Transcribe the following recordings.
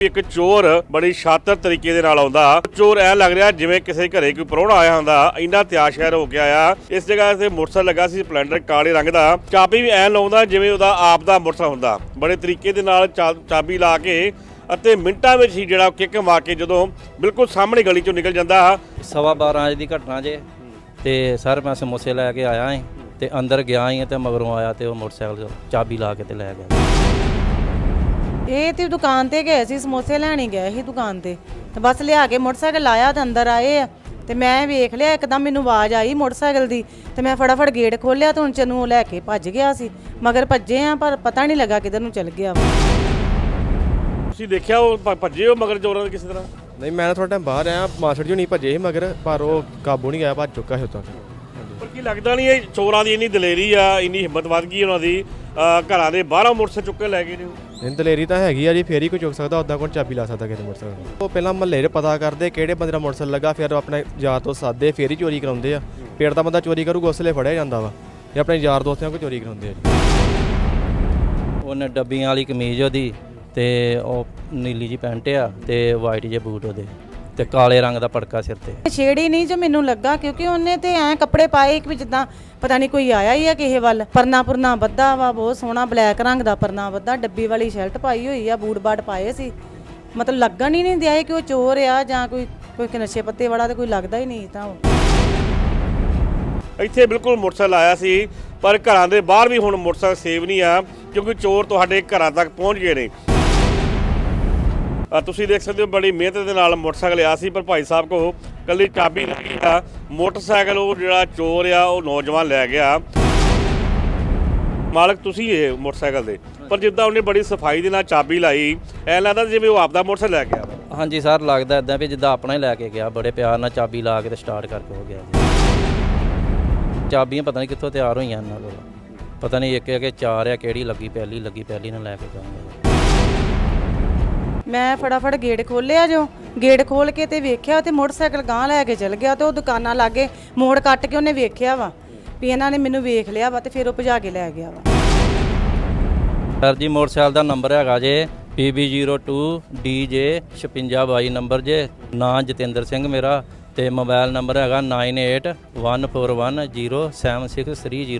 ਇੱਕ ਚੋਰ ਬੜੀ ਸ਼ਾਤਰ ਤਰੀਕੇ ਦੇ ਨਾਲ ਆਉਂਦਾ। ਚੋਰ ਐ ਲੱਗ ਰਿਹਾ ਜਿਵੇਂ ਕਿਸੇ ਘਰੇ ਕੋਈ ਪ੍ਰਾਹੁਣਾ ਆਇਆ ਹੁੰਦਾ। ਇੰਨਾ ਤਿਆਰ ਸ਼ਹਿਰ ਹੋ ਕੇ ਆਇਆ ਇਸ ਜਗ੍ਹਾ ਤੇ ਮੋਟਰਸਾਈਕਲ ਲੱਗਾ ਸੀ ਸਪਲੈਂਡਰ ਕਾਲੇ ਰੰਗ ਦਾ। ਚਾਬੀ ਵੀ ਐ ਲਾਉਂਦਾ ਜਿਵੇਂ ਉਹਦਾ ਆਪ ਦਾ ਮੋਟਰਸਾਈਕਲ ਹੁੰਦਾ। ਬੜੇ ਤਰੀਕੇ ਦੇ ਨਾਲ ਚਾ- ਚਾਬੀ ਲਾ ਕੇ ਅਤੇ ਮਿੰਟਾਂ ਵਿੱਚ ਹੀ ਜਿਹੜਾ ਕਿੱਕ ਮਾਰ ਕੇ ਜਦੋਂ ਬਿਲਕੁਲ ਸਾਹਮਣੇ ਗਲੀ ਚੋਂ ਨਿਕਲ ਜਾਂਦਾ। ਸਵਾ 12 ਵਜੇ ਦੀ ਘਟਨਾ ਜੇ। ਤੇ ਸਰ ਮੈਂ ਸਮੋਸੇ ਲੈ ਕੇ ਆਇਆ ਹਾਂ ਤੇ ਅੰਦਰ ਗਿਆ ਹੀ ਤੇ ਮਗਰੋਂ ਆਇਆ ਤੇ ਉਹ ਮੋਟਰਸਾਈਕਲ ਚਾਬੀ ਲਾ ਕੇ ਤੇ ਲੈ ਗਿਆ। ਇਹ ਤੇ ਦੁਕਾਨ ਤੇ ਗਏ ਸੀ ਸਮੋਸੇ ਲੈਣੀ ਗਏ ਸੀ ਦੁਕਾਨ ਤੇ। ਤੇ ਬਸ ਲਿਆ ਕੇ ਮੋਟਰਸਾਈਕਲ ਲਾਇਆ ਤੇ ਅੰਦਰ ਆਏ ਆ। ਤੇ ਮੈਂ ਵੇਖ ਲਿਆ ਇੱਕਦਮ ਮੈਨੂੰ ਆਵਾਜ਼ ਆਈ ਮੋਟਰਸਾਈਕਲ ਦੀ। ਤੇ ਮੈਂ ਫਟਾਫਟ ਗੇਟ ਖੋਲਿਆ ਤੇ ਹੁਣ ਚਨੂੰ ਲੈ ਕੇ ਭੱਜ ਗਿਆ ਸੀ। ਮਗਰ ਭੱਜੇ ਆ ਪਰ ਪਤਾ ਨਹੀਂ ਲੱਗਾ ਕਿੱਧਰ ਨੂੰ ਚਲ ਗਿਆ ਤੁਸੀਂ ਦੇਖਿਆ ਉਹ ਭ- ਭੱਜੇ ਉਹ ਮਗਰ ਚੋਰਾਂ ਦੇ ਕਿਸੇ ਤਰ੍ਹਾਂ? ਨਹੀਂ ਮੈਂ ਥੋੜਾ ਟਾਈਮ ਬਾਹਰ ਆਇਆ ਮਾਸੜ ਜੀ ਨਹੀਂ ਭੱਜੇ ਸੀ ਮਗਰ ਪਰ ਉਹ ਕਾਬੂ ਨਹੀਂ ਗਿਆ ਭੱਜ ਚੁੱਕਾ ਸੀ ਉਦੋਂ ਪਰ ਕੀ ਲੱਗਦਾ ਨਹੀਂ ਇਹ ਚੋਰਾਂ ਦੀ ਇੰਨੀ ਦਲੇਰੀ ਆ ਇੰਨੀ ਹਿੰਮਤ ਵੱਧ ਗਈ ਉਹਨਾਂ ਦੀ। ਅਹ ਘਰਾਂ ਦੇ ਬਾਹਰੋਂ ਮੋਟਰਸਾਈਕਲ ਚੁੱਕ ਕੇ ਲੈ ਗਏ ਨੇ ਉਹ। ਇਹ ਦਲੇਰੀ ਤਾਂ ਹੈਗੀ ਆ ਜੀ, ਫੇਰ ਹੀ ਕੋਈ ਚੁੱਕ ਸਕਦਾ ਉਦਾਂ ਕੋਣ ਚਾਬੀ ਲਾ ਸਕਦਾ ਕਿਸੇ ਮੋਟਰਸਾਈਕਲ ਨੂੰ ਉਹ ਪਹਿਲਾਂ ਮਹੱਲੇ 'ਚ ਪਤਾ ਕਰਦੇ ਕਿਹੜੇ ਬੰਦੇ ਦਾ ਮੋਟਰਸਾਈਕਲ ਲੱਗਾ, ਫਿਰ ਆਪਣੇ ਯਾਰ ਤੋਂ ਸਾਦੇ ਫੇਰ ਹੀ ਚੋਰੀ ਕਰਾਉਂਦੇ ਆ। ਪੇੜ ਦਾ ਬੰਦਾ ਚੋਰੀ ਕਰੂ, ਗੋਸਲੇ ਫੜਿਆ ਜਾਂਦਾ ਵਾ। ਇਹ ਆਪਣੇ ਯਾਰ ਦੋਸਤਾਂ ਕੋਲ ਚੋਰੀ ਕਰਾਉਂਦੇ ਆ ਜੀ। ਉਹਨੇ ਡੱਬੀਆਂ ਵਾਲੀ ਕਮੀਜ਼ ਉਹਦੀ ਤੇ ਉਹ ਨੀਲੀ ਜੀ ਪੈਂਟ ਆ ਤੇ ਵਾਈਟ ਜੇ ਬੂਟ ਉਹਦੇ। ਤੇ ਕਾਲੇ ਰੰਗ ਦਾ ਪੜਕਾ ਸਿਰ ਤੇ। ਛੇੜੀ ਨਹੀਂ ਜੋ ਮੈਨੂੰ ਲੱਗਾ ਕਿਉਂਕਿ ਉਹਨੇ ਤੇ ਐ ਕੱਪੜੇ ਪਾਏ ਕਿ ਵੀ ਜਿੱਦਾਂ ਪਤਾ ਨਹੀਂ ਕੋਈ ਆਇਆ ਹੀ ਆ ਕਿਸੇ ਵੱਲ। ਪਰਨਾ ਪੁਰਨਾ ਬੱਧਾ ਵਾ ਬਹੁਤ ਸੋਹਣਾ ਬਲੈਕ ਰੰਗ ਦਾ ਪਰਨਾ ਬੱਧਾ ਡੱਬੀ ਵਾਲੀ ਸ਼ਰਟ ਪਾਈ ਹੋਈ ਆ ਬੂਟ ਬਾਟ ਪਾਏ ਸੀ। ਮਤਲਬ ਲੱਗਣ ਹੀ ਨਹੀਂ ਦਿਆ ਕਿ ਉਹ ਚੋਰ ਆ ਜਾਂ ਕੋਈ ਕੋਈ ਨਸ਼ੇ ਪੱਤੇ ਵਾਲਾ ਤੇ ਕੋਈ ਲੱਗਦਾ ਹੀ ਨਹੀਂ ਤਾਂ ਉਹ। ਇੱਥੇ ਬਿਲਕੁਲ ਮੋਟਰਸਾਈਕਲ ਆਇਆ ਸੀ ਪਰ ਘਰਾਂ ਦੇ ਬਾਹਰ ਵੀ ਹੁਣ ਮੋਟਰਸਾਈਕਲ ਸੇਵ ਨਹੀਂ ਆ ਕਿਉਂਕਿ ਚੋਰ ਤੁਹਾਡੇ ਘਰਾਂ ਤੱਕ ਪਹੁੰਚ ਗਏ ਨੇ। ਤੁਸੀਂ ਦੇਖ ਸਕਦੇ ਹੋ ਬੜੀ ਮਿਹਨਤ ਦੇ ਨਾਲ ਮੋਟਰਸਾਈਕਲ ਆਇਆ ਸੀ, ਪਰ ਭਾਈ ਸਾਹਿਬ ਕੋ ਕੱਲੀ ਚਾਬੀ ਲੱਗੀ ਆ ਮੋਟਰਸਾਈਕਲ ਉਹ ਜਿਹੜਾ ਚੋਰ ਆ, ਉਹ ਨੌਜਵਾਨ ਲੈ ਗਿਆ। ਮਾਲਕ ਤੁਸੀਂ ਇਹ ਮੋਟਰਸਾਈਕਲ ਦੇ। ਪਰ ਜਿੱਦਾਂ ਉਹਨੇ ਬੜੀ ਸਫ਼ਾਈ ਦੇ ਨਾਲ ਚਾਬੀ ਲਾਈ, ਐ ਲੱਗਦਾ ਜਿਵੇਂ ਉਹ ਆਪਦਾ ਮੋਟਰਸਾਈਕਲ ਲੈ ਕੇ ਆ ਹਾਂਜੀ ਸਰ, ਲੱਗਦਾ ਇਦਾਂ ਵੀ ਜਿੱਦਾਂ ਆਪਣਾ ਹੀ ਲੈ ਕੇ ਗਿਆ, ਬੜੇ ਪਿਆਰ ਨਾਲ ਚਾਬੀ ਲਾ ਕੇ ਤੇ ਸਟਾਰਟ ਕਰਕੇ ਹੋ ਗਿਆ ਜੀ। ਚਾਬੀਆਂ ਪਤਾ ਨਹੀਂ ਕਿੱਥੋਂ ਤਿਆਰ ਹੋਈਆਂ ਇਹਨਾਂ ਕੋਲ। ਪਤਾ ਨਹੀਂ ਇੱਕ ਇੱਕ ਚਾਰ ਆ, ਕਿਹੜੀ ਲੱਗੀ ਪਹਿਲੀ ਲੱਗੀ ਪਹਿਲੀ ਨਾਲ ਲੈ ਕੇ ਜਾਵਾਂਗੇ ਮੈਂ ਫਟਾਫਟ ਗੇਟ ਖੋਲਿਆ ਜੋ। ਗੇਟ ਖੋਲ ਕੇ ਤੇ ਵੇਖਿਆ ਤੇ ਮੋਟਰਸਾਈਕਲ ਗਾਂ ਲੈ ਕੇ ਚਲ ਗਿਆ ਤੇ ਉਹ ਦੁਕਾਨਾਂ ਲਾਗੇ ਮੋੜ ਕੱਟ ਕੇ ਉਹਨੇ ਵੇਖਿਆ ਵਾ ਵੀ ਇਹਨਾਂ ਨੇ ਮੈਨੂੰ ਵੇਖ ਲਿਆ ਵਾ ਤੇ ਫਿਰ ਉਹ ਭਜਾ ਕੇ ਲੈ ਗਿਆ ਵਾ। ਸਰ ਜੀ, ਮੋਟਰਸਾਈਕਲ ਦਾ ਨੰਬਰ ਹੈਗਾ ਜੇ PB02 DJ 5622 ਨੰਬਰ ਜੇ। ਨਾਂ ਜਤਿੰਦਰ ਸਿੰਘ ਮੇਰਾ ਤੇ ਮੋਬਾਈਲ ਨੰਬਰ ਹੈਗਾ 9814107630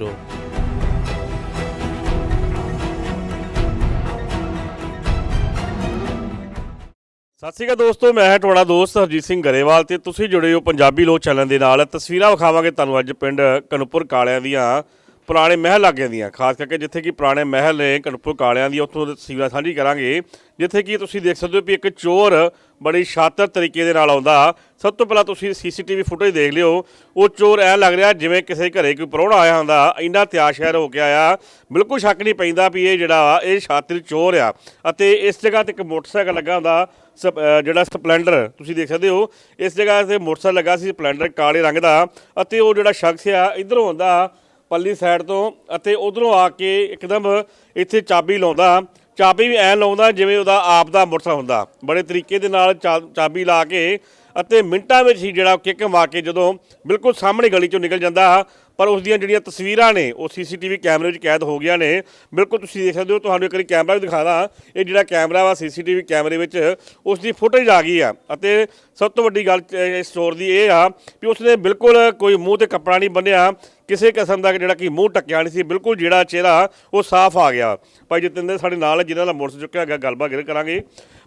ਸਤਿ ਸ਼੍ਰੀ ਅਕਾਲ ਦੋਸਤੋ, ਮੈਂ ਹਾਂ ਤੁਹਾਡਾ ਦੋਸਤ ਹਰਜੀਤ ਸਿੰਘ ਗਰੇਵਾਲ ਤੇ ਤੁਸੀਂ ਜੁੜੇ ਹੋ ਪੰਜਾਬੀ ਲੋਕ ਚੈਨਲ ਦੇ ਨਾਲ। ਤਸਵੀਰਾਂ ਵਿਖਾਵਾਂਗੇ ਤੁਹਾਨੂੰ ਅੱਜ ਪਿੰਡ ਕਨੂਪੁਰ ਕਾਲਿਆਂ ਦੀਆਂ। ਪੁਰਾਣੇ ਮਹਿਲ ਲਾਗੇ ਦੀਆਂ, ਖਾਸ ਕਰਕੇ ਜਿੱਥੇ ਕਿ ਪੁਰਾਣੇ ਮਹਿਲ ਨੇ ਕਨੂਪੁਰ ਕਾਲਿਆਂ ਦੀ, ਉੱਥੋਂ ਤਸਵੀਰਾਂ ਸਾਂਝੀ ਕਰਾਂਗੇ। ਜਿੱਥੇ ਕਿ ਤੁਸੀਂ ਦੇਖ ਸਕਦੇ ਹੋ ਵੀ ਇੱਕ ਚੋਰ ਬੜੀ ਸ਼ਾਤਰ ਤਰੀਕੇ ਦੇ ਨਾਲ ਆਉਂਦਾ। ਸਭ ਤੋਂ ਪਹਿਲਾਂ ਤੁਸੀਂ ਸੀਸੀਟੀਵੀ ਫੁਟੇਜ ਦੇਖ ਲਿਓ। ਉਹ ਚੋਰ ਐ ਲੱਗ ਰਿਹਾ ਜਿਵੇਂ ਕਿਸੇ ਘਰੇ ਕੋਈ ਪ੍ਰਾਹੁਣਾ ਆਇਆ ਹੁੰਦਾ। ਇੰਨਾ ਤਿਆਰ ਸ਼ਹਿਰ ਹੋ ਕੇ ਆਇਆ। ਬਿਲਕੁਲ ਸ਼ੱਕ ਨਹੀਂ ਪੈਂਦਾ ਵੀ ਇਹ ਜਿਹੜਾ ਇਹ ਸ਼ਾਤਰ ਚੋਰ ਆ। ਅਤੇ ਇਸ ਜਗ੍ਹਾ ਤੇ ਇੱਕ ਮੋਟਰਸਾਈਕਲ ਲੱਗਾ ਹੁੰਦਾ। ਸਪ- ਜਿਹੜਾ ਸਪਲੈਂਡਰ, ਤੁਸੀਂ ਦੇਖ ਸਕਦੇ ਹੋ। ਇਸ ਜਗ੍ਹਾ ਤੇ ਮੋਟਰਸਾਈਕਲ ਲੱਗਾ ਸੀ ਸਪਲੈਂਡਰ ਕਾਲੇ ਰੰਗ ਦਾ। ਅਤੇ ਉਹ ਜਿਹੜਾ ਸ਼ਖਸ ਆ, ਇਧਰੋਂ ਆਉਂਦਾ। ਪੱਲੀ ਸਾਈਡ ਤੋਂ ਅਤੇ ਉਧਰੋਂ ਆ ਕੇ ਇੱਕਦਮ ਇੱਥੇ ਚਾਬੀ ਲਾਉਂਦਾ। ਚਾਬੀ ਵੀ ਐ ਲਾਉਂਦਾ ਜਿਵੇਂ ਉਹਦਾ ਆਪ ਦਾ ਮੋਟਰਸਾਈਕਲ ਹੁੰਦਾ। ਬੜੇ ਤਰੀਕੇ ਦੇ ਨਾਲ ਚਾ- ਚਾਬੀ ਲਾ ਕੇ ਅਤੇ ਮਿੰਟਾਂ ਵਿੱਚ ਹੀ ਜਿਹੜਾ ਕਿੱਕ ਮਾਰ ਕੇ ਜਦੋਂ ਬਿਲਕੁਲ ਸਾਹਮਣੇ ਗਲੀ ਚੋਂ ਨਿਕਲ ਜਾਂਦਾ। ਪਰ ਉਸ ਦੀਆਂ ਜਿਹੜੀਆਂ ਤਸਵੀਰਾਂ ਨੇ ਉਹ ਸੀਸੀਟੀਵੀ ਕੈਮਰੇ ਵਿੱਚ ਕੈਦ ਹੋ ਗਈਆਂ ਨੇ। ਬਿਲਕੁਲ ਤੁਸੀਂ ਦੇਖ ਸਕਦੇ ਹੋ ਤੁਹਾਨੂੰ ਇੱਕ ਵਾਰੀ ਕੈਮਰਾ ਵੀ ਦਿਖਾਦਾ ਇਹ ਜਿਹੜਾ ਕੈਮਰਾ ਵਾ ਸੀਸੀਟੀਵੀ ਕੈਮਰੇ ਵਿੱਚ ਉਸ ਦੀ ਫੁਟੇਜ ਆ ਗਈ ਆ। ਅਤੇ ਸਭ ਤੋਂ ਵੱਡੀ ਗੱਲ ਅਹ, ਇਸ ਚੋਰ ਦੀ ਇਹ ਆ ਵੀ ਉਸਨੇ ਬਿਲਕੁਲ ਕੋਈ ਮੂੰਹ ਤੇ ਕੱਪੜਾ ਨਹੀਂ ਬੰਨਿਆ। ਕਿਸੇ ਕਿਸਮ ਦਾ ਜਿਹੜਾ ਕਿ ਮੂੰਹ ਟੱਕਿਆ ਨਹੀਂ ਸੀ ਬਿਲਕੁਲ ਜਿਹੜਾ ਚਿਹਰਾ ਉਹ ਸਾਫ਼ ਆ ਗਿਆ। ਭਾਈ ਜਤਿੰਦਰ ਸਾਡੇ ਨਾਲ ਜਿਹਨਾਂ ਦਾ ਮੋਟਰ ਚੁੱਕਿਆ ਗਿਆ ਗੱਲਬਾਤ ਗਿਰ ਕਰਾਂਗੇ।